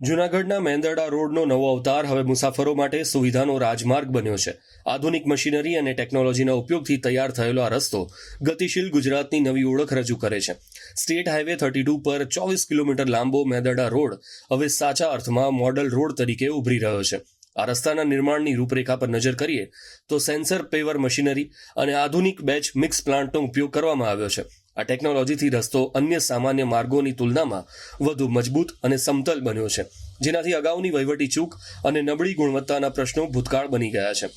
જૂનાગઢના મેંદરડા રોડનો નવો અવતાર હવે મુસાફરો માટે સુવિધાનો રાજમાર્ગ બન્યો છે. આધુનિક મશીનરી અને ટેકનોલોજીના ઉપયોગથી તૈયાર થયેલો આ રસ્તો ગતિશીલ ગુજરાતની નવી ઓળખ રજૂ કરે છે. સ્ટેટ હાઈવે થર્ટી ટુ પર ચોવીસ કિલોમીટર લાંબો મેંદરડા રોડ હવે સાચા અર્થમાં મોડલ રોડ તરીકે ઉભરી રહ્યો છે. આ રસ્તાના નિર્માણની રૂપરેખા પર નજર કરીએ તો સેન્સર પેવર મશીનરી અને આધુનિક બેચ મિક્સ પ્લાન્ટનો ઉપયોગ કરવામાં આવ્યો છે. આ ટેકનોલોજીથી રસ્તો અન્ય સામાન્ય માર્ગોની તુલનામાં વધુ મજબૂત અને સમતલ બન્યો છે, જેનાથી અગાઉની વહીવટી ચૂક અને નબળી ગુણવત્તાના પ્રશ્નો ભૂતકાળ બની ગયા છે.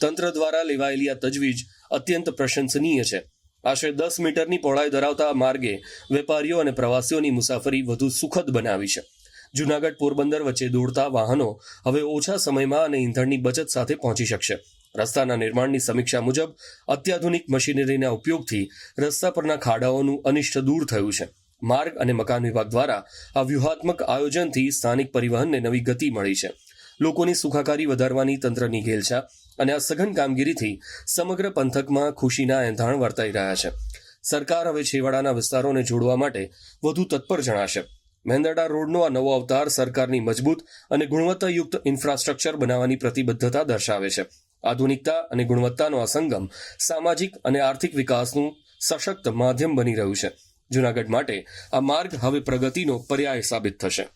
તંત્ર દ્વારા લેવાયેલી આ તજવીજ અત્યંત પ્રશંસનીય છે. આશરે દસ મીટરની પહોળાઈ ધરાવતા માર્ગે વેપારીઓ અને પ્રવાસીઓની મુસાફરી વધુ સુખદ બનાવી છે. જૂનાગઢ પોરબંદર વચ્ચે દોડતા વાહનો હવે ઓછા સમયમાં અને ઈંધણની બચત સાથે પહોંચી શકશે. રસ્તાના નિર્માણની સમીક્ષા મુજબ અત્યાધુનિક મશીનરીના ઉપયોગથી રસ્તા પરના ખાડાઓનું અનિષ્ટ દૂર થયું છે. માર્ગ અને મકાન વિભાગ દ્વારા આ વ્યૂહાત્મક આયોજનથી સ્થાનિક પરિવહનને નવી ગતિ મળી છે. લોકોની સુખાકારી વધારવાની તંત્રની ઘેલછા અને આ સઘન કામગીરીથી સમગ્ર પંથકમાં ખુશીના એંધાણ વર્તાઈ રહ્યા છે. સરકાર હવે છેવાડાના વિસ્તારોને જોડવા માટે વધુ તત્પર જણાશે. મેંદરડા રોડનો આ નવો અવતાર સરકારની મજબૂત અને ગુણવત્તાયુક્ત ઇન્ફ્રાસ્ટ્રક્ચર બનાવવાની પ્રતિબદ્ધતા દર્શાવે છે. આધુનિકતા અને ગુણવત્તાનો આ સંગમ સામાજિક અને આર્થિક વિકાસનું સશક્ત માધ્યમ બની રહ્યું છે. જૂનાગઢ માટે આ માર્ગ હવે પ્રગતિનો પર્યાય સાબિત થશે.